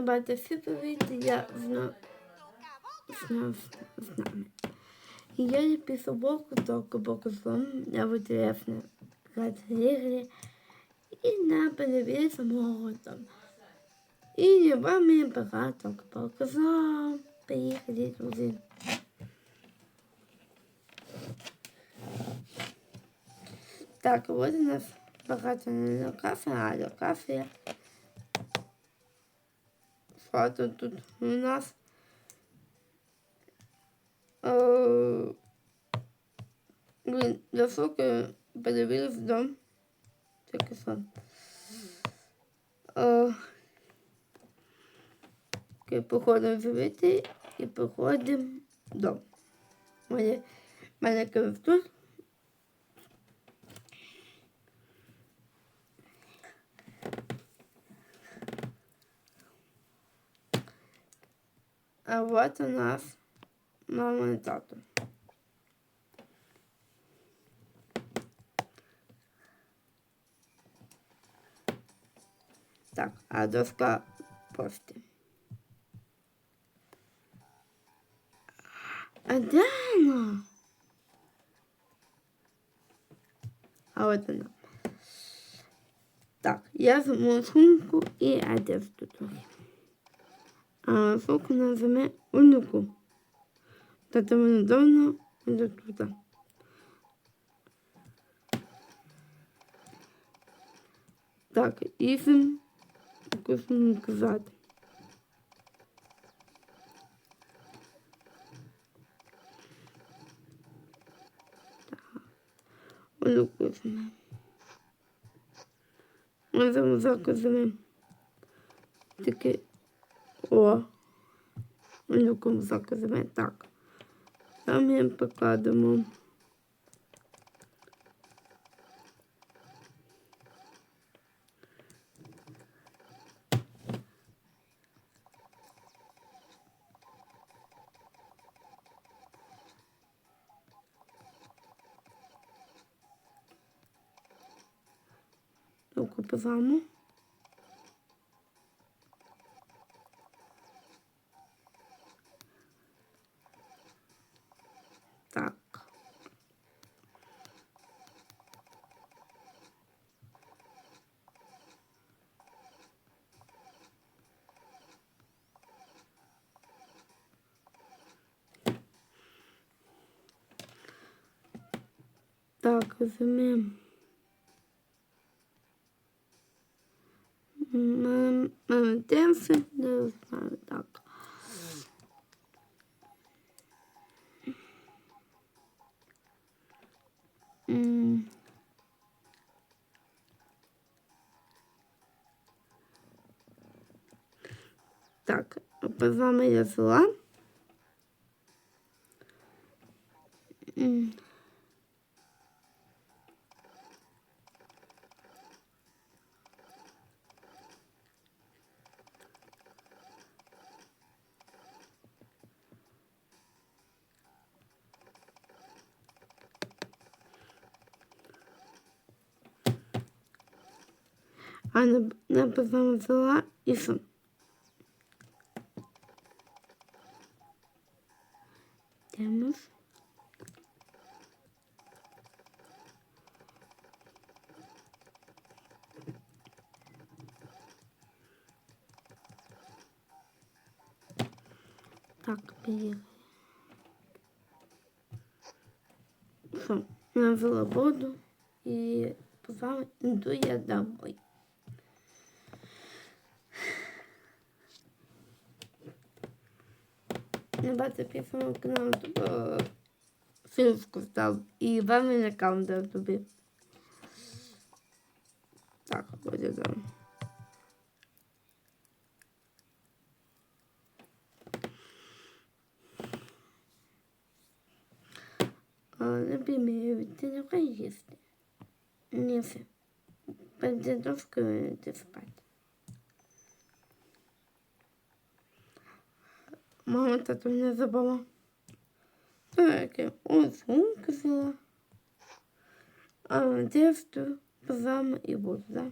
Давайте всі привіти, я зна... зна... з нами. І я не після боку, только боку злом, я витрефна розігрі і на перевірці мого там. І не вам мені багато боку злом. Поїхали, друзі. Так, вот у нас багато не кафе, а до кафе. Що тут, тут у нас? Е, Блін, я поки перевірив дом. Тільки сон. Е, Окей, походимо живити і походимо дом. Мене, мене тут. А вот у нас мама и тата. Так, а доска пошти. А де вона? А вот она. Так, я возьму сумку и одежду трохи. А сумку назове унуку. Тата мене давно до тут. Так, ізим вкусно казати. Унуку зиме. Ми за музаку зиме. Таке о. Унуку музаку зиме. Так. Там ми покладемо. Купуваємо. Так. Так, візьмемо. Демси, не знаю, так. Так, з вами я зла. М. А не, не позами взяла і що? Демос. Так, поїхали. Що, я взяла воду і позвала, іду я домой. Не бачите підписаного каналу, то фільмську став. І вам не аккаунт дав тобі. Так, буде там. Например, ты не поїсти. Не все. Перед дошкою ти спати. Мама тату не забула. Так, ось сумка взяла. А дефту з вами і да?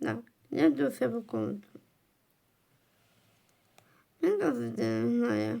Да. Я до себе комнату. Він завжди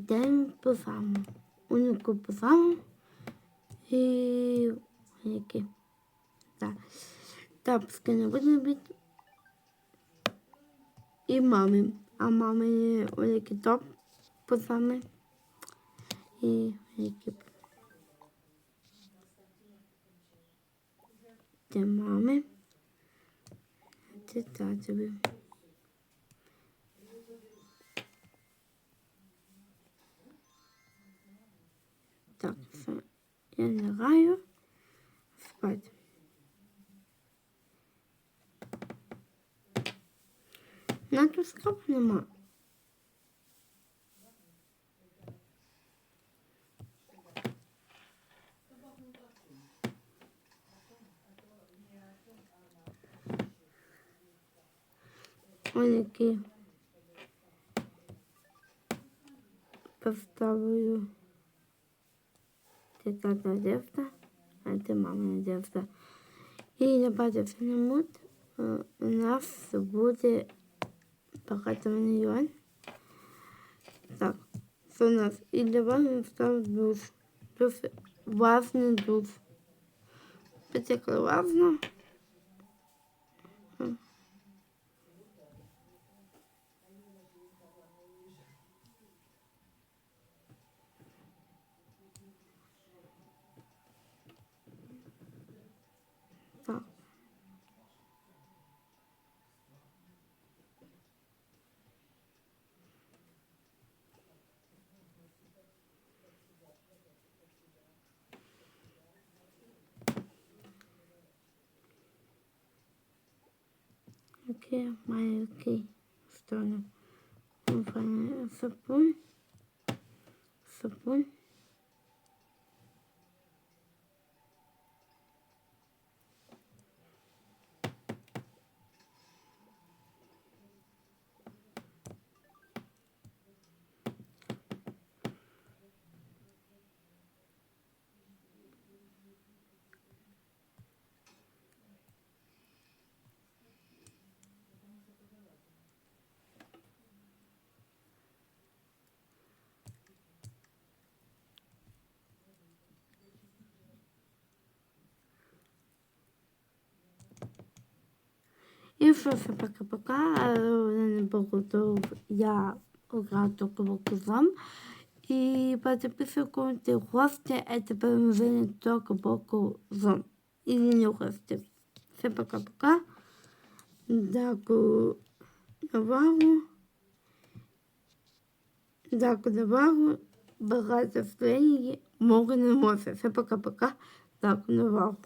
День писамо. Уніку писамо. І які. Так. Тапски не будемо бити. І мами. А мами великий топ писами. І які. Це мами. Це татові. Так, На тут скап нема. Ось які поставлю. Це тата дівка, а це мама дівка. І я бачив мут, у нас буде багато мільйон. Так, це у нас і для вас став душ. Дуже важний душ. Потекло важно. aqui, mais aqui, estou, no vai, é sapão, sapão. І все, все пока-пока. Не буду я грати кубоком. І подписывайте гости, это приложение только боку зон. Или не гости. Все пока-пока. Дякую за увагу. Дякую за увагу. Багато строєння, мови не може. Все пока-пока. Дякую за увагу.